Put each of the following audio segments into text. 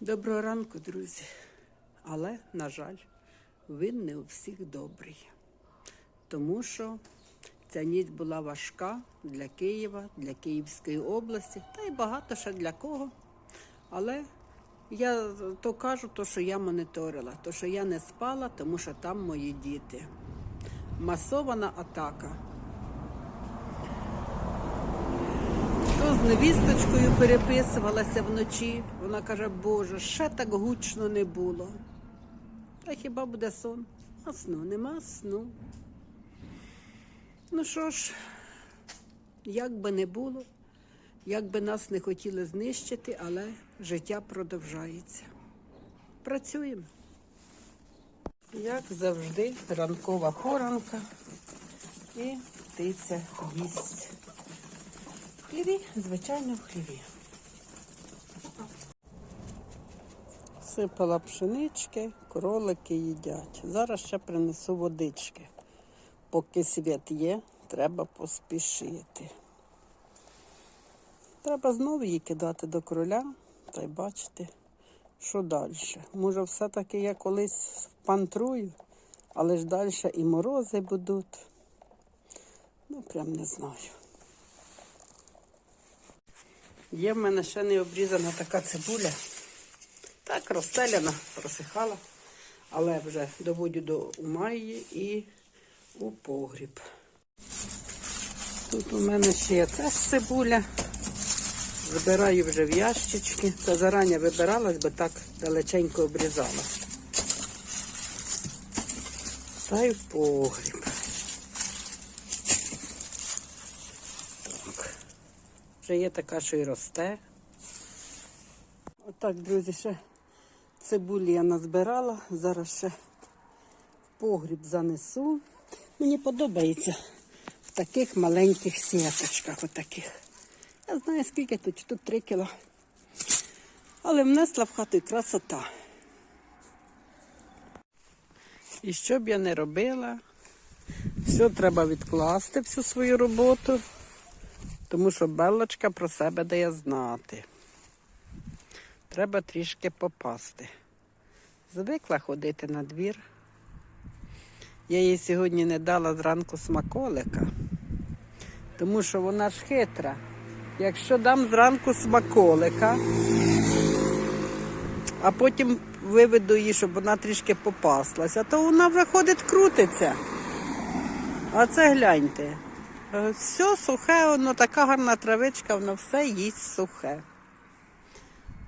Доброго ранку, друзі. Але, на жаль, він не у всіх добрий. Тому що ця ніч була важка для Києва, для Київської області, та й багато ще для кого. Але я то кажу, то, що я моніторила, то, що я не спала, тому що там мої діти. Масована атака. То з невісточкою переписувалася вночі. Вона каже, Боже, ще так гучно не було. Та хіба буде сон? А сну нема сну. Ну що ж, як би не було, як би нас не хотіли знищити, але життя продовжається. Працюємо. Як завжди, ранкова поранка і птиця їсть. Хліві, звичайно, в хліві. Сипала пшенички, кролики їдять. Зараз ще принесу водички. Поки світ є, треба поспішити. Треба знову її кидати до кроля та й бачити, що далі. Може, все-таки я колись пантрую, але ж далі і морози будуть. Ну, прям не знаю. Є в мене ще не обрізана така цибуля. Так, розстеляна, просихала, але вже доводю до ума і у погріб. Тут у мене ще є теж цибуля. Збираю вже в ящички. Це зарані вибиралась, бо так далеченько обрізала. Та й в погріб. Вже є така, що й росте. Отак, друзі, ще цибулі я назбирала. Зараз ще погріб занесу. Мені подобається в таких маленьких сіточках. Отаких. Я знаю, скільки тут, тут 3 кіло. Але внесла в хату і красота. І що б я не робила, все треба відкласти, всю свою роботу, тому що Белочка про себе дає знати. Треба трішки попасти. Звикла ходити на двір. Я їй сьогодні не дала зранку смаколика, тому що вона ж хитра. Якщо дам зранку смаколика, а потім виведу її, щоб вона трішки попаслася, то вона вже ходить крутиться. А це гляньте. Е, Все сухе, воно така гарна травичка, воно все їсть сухе.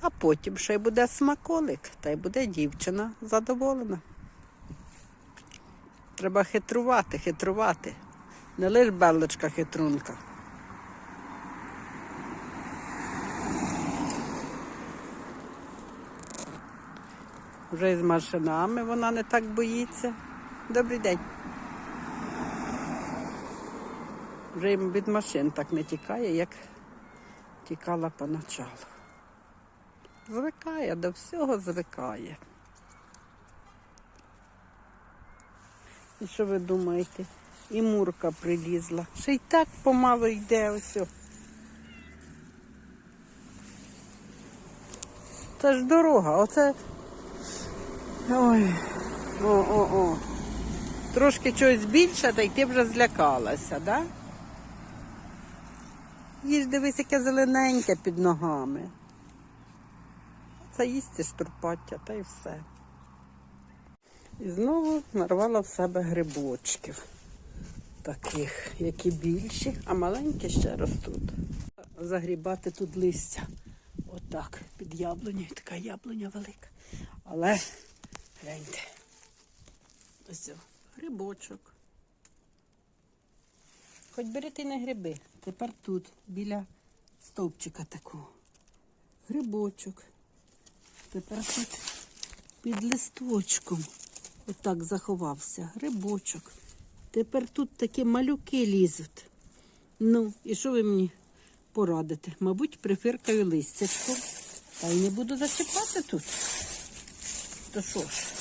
А потім ще й буде смаколик, та й буде дівчина задоволена. Треба хитрувати, хитрувати. Не лиш белочка хитрунка. Вже із машинами вона не так боїться. Добрий день. Вже від машин так не тікає, як тікала поначалу. Звикає, до всього звикає. І що ви думаєте? І мурка прилізла. Ще й так помало йде ось. Це ж дорога, оце. Ой. О-о-о. Трошки чогось більше, та й ти вже злякалася, да? Їж дивись, яке зелененьке під ногами. Це їсти штурпаття, та й все. І знову нарвала в себе грибочків. Таких, які більші, а маленькі ще ростуть. Загрібати тут листя. Отак, під яблунею, така яблуня велика. Але гляньте. Ось грибочок. Хоч бери ти не гриби. Тепер тут, біля стовпчика такого. Грибочок. Тепер тут під листочком. Отак заховався. Грибочок. Тепер тут такі малюки лізуть. Ну, і що ви мені порадите? Мабуть, прифиркаю листячко. Та й не буду зачіпати тут. То що ж?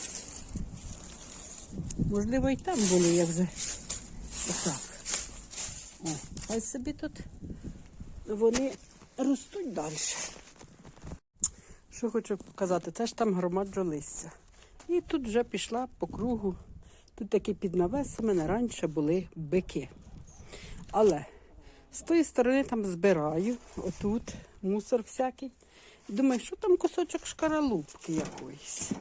Можливо, і там були, я вже отак. О, хай собі тут вони ростуть далі. Що хочу показати, це ж там громаджу листя. І тут вже пішла по кругу. Тут такі під навесами не раніше були бики. Але з тої сторони там збираю, отут мусор всякий. Думаю, що там кусочок шкаралупки якоїсь.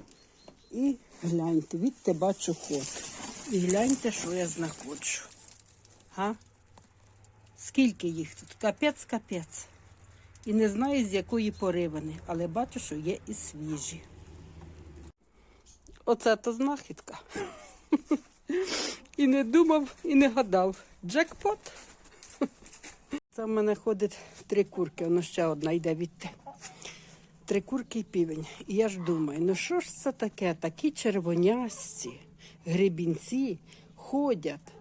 І гляньте, відте бачу ход. І гляньте, що я знаходжу. Га? Скільки їх тут? Капець, капець. І не знаю, з якої пори вони, але бачу, що є і свіжі. Оце то знахідка. І не думав, і не гадав. Джекпот. Це в мене ходить три курки, воно ще одна йде відти. Три курки і півень. І я ж думаю, ну що ж це таке? Такі червонясті гребінці ходять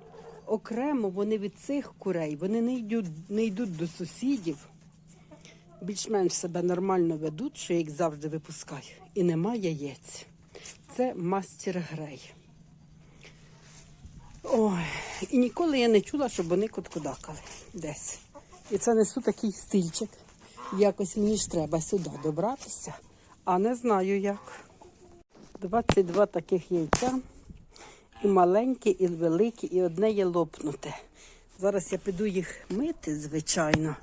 окремо вони від цих курей, вони не йдуть, не йдуть до сусідів. Більш-менш себе нормально ведуть, що я їх завжди випускаю. І нема яєць. Це мастер грей. Ой, і ніколи я не чула, щоб вони коткодакали десь. І це несу такий стильчик. Якось мені ж треба сюди добратися, а не знаю як. 22 таких яйця. І маленькі, і великі, і одне є лопнуте. Зараз я піду їх мити, звичайно.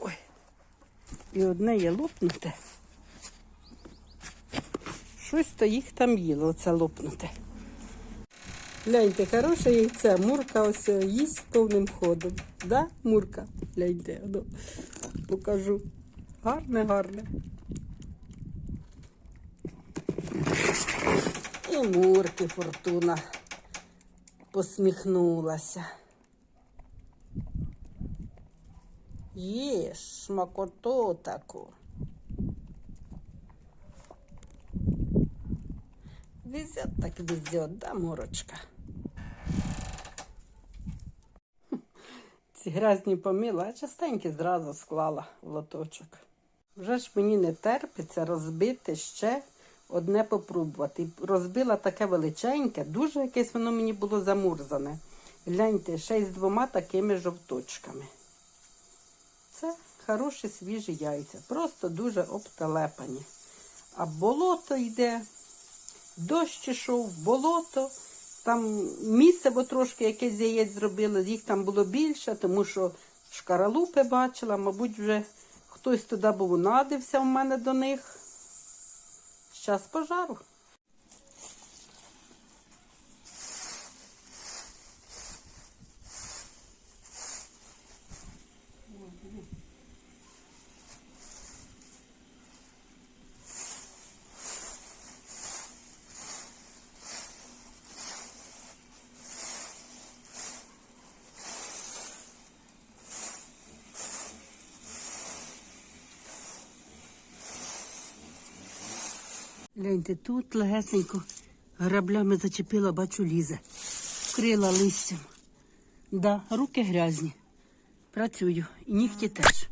Ой. І одне є лопнуте. Щось то їх там їло, оце лопнуте. Гляньте, хороше яйце. Мурка ось їсть повним ходом. Да, Мурка? Гляньте, ну, покажу. Гарне, гарне. І Мурки фортуна посміхнулася. Їж смакоту таку. Везет так везет, да, Мурочка? Ці грязні помила, а частенькі зразу склала в лоточок. Вже ж мені не терпиться розбити ще одне попробувати. Розбила таке величеньке, дуже якесь воно мені було замурзане. Гляньте, ще й з двома такими жовточками. Це хороші свіжі яйця, просто дуже обтелепані. А болото йде, дощ ішов, болото. Там місце, бо трошки якесь яєць зробили, їх там було більше, тому що шкаралупи бачила, мабуть, вже хтось туди був надився в мене до них. Час пожару. Гляньте, тут легесенько граблями зачепила, бачу, лізе. Вкрила листям. Да, руки грязні. Працюю. І нігті теж.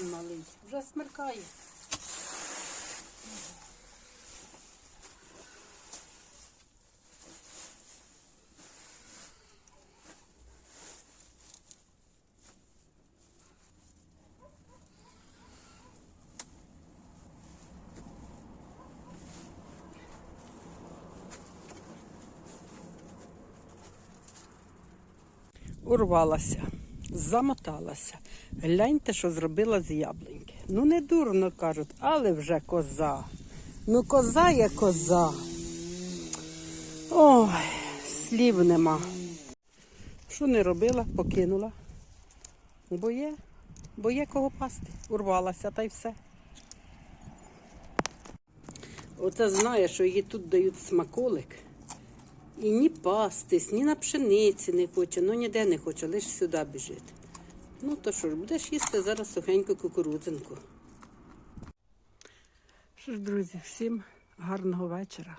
він малий. Вже смеркає. Урвалася замоталася. Гляньте, що зробила з яблуньки. Ну, не дурно кажуть, але вже коза. Ну, коза є коза. Ой, слів нема. Що не робила, покинула. Бо є, бо є кого пасти. Урвалася та й все. Оце знає, що їй тут дають смаколик. І ні пастись, ні на пшениці не хоче, ну ніде не хоче, лише сюди біжить. Ну то що ж, будеш їсти зараз сухеньку кукурудзинку. Що ж, друзі, всім гарного вечора,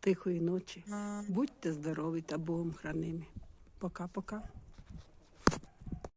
тихої ночі. Будьте здорові та Богом хранимі. Пока-пока.